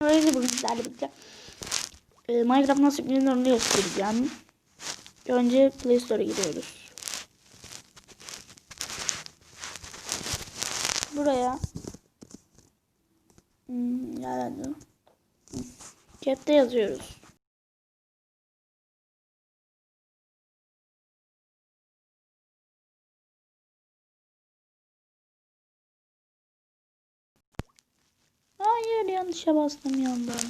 Öyle bugün sizlerle birlikte e, Minecraft nasıl yüklenir onu göstereceğim. Önce Play Store'a giriyoruz. Buraya hmm, nerede? Hmm, Cap'te yazıyoruz. Yanlışa bastım yandan.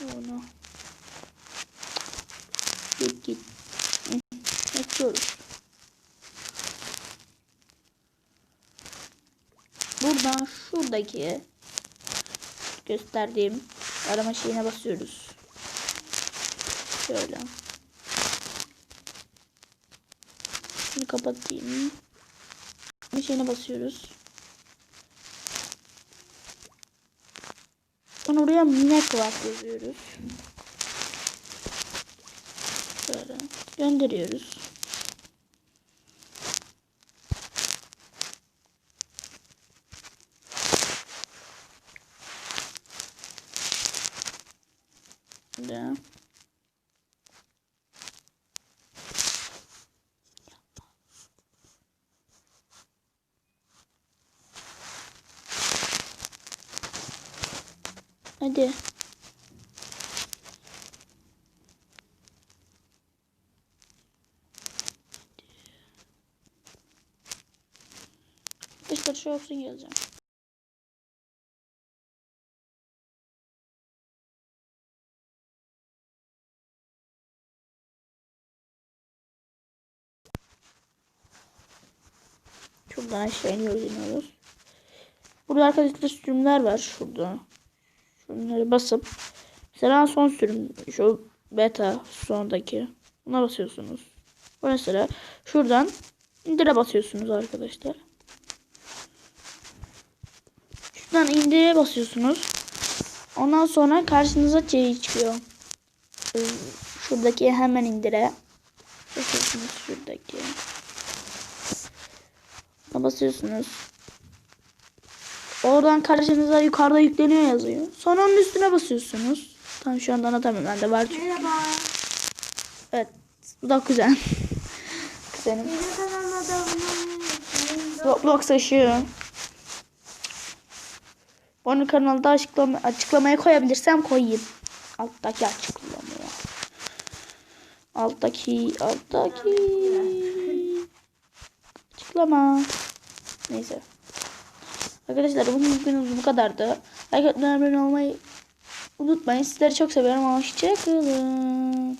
Bunu. Git git. Hı, Açıyoruz. Buradan şuradaki gösterdiğim arama şeyine basıyoruz. Şöyle. Şunu kapatayım. Bir şeyine basıyoruz. Sonra oraya Minecraft yazıyoruz. Şöyle gönderiyoruz. De. Hadi. Arkadaşlar şu olsun yazacağım. Şuradan aşağı iniyoruz iniyoruz. Burada arkadaşlar sürümler var şurada. Şunları basıp mesela son sürüm şu beta sondaki buna basıyorsunuz. Bu mesela şuradan indire basıyorsunuz arkadaşlar. Şuradan indire basıyorsunuz. Ondan sonra karşınıza şey çıkıyor. Şuradaki hemen indire basıyorsunuz şuradaki. Buna basıyorsunuz. Oradan karşınıza yukarıda yükleniyor yazıyor. Sonra onun üstüne basıyorsunuz. Tam şu anda anlatamıyorum ben de var çünkü. Merhaba. Evet. Bu da kuzen. Kuzenim. Roblox aşıyor. Onun kanalda açıklama, açıklamaya koyabilirsem koyayım. Alttaki açıklamaya. Alttaki, alttaki. Açıklama. Neyse. Arkadaşlar bugün videomuz bu kadardı. Like atmayı abone olmayı unutmayın. Sizleri çok seviyorum. Hoşçakalın.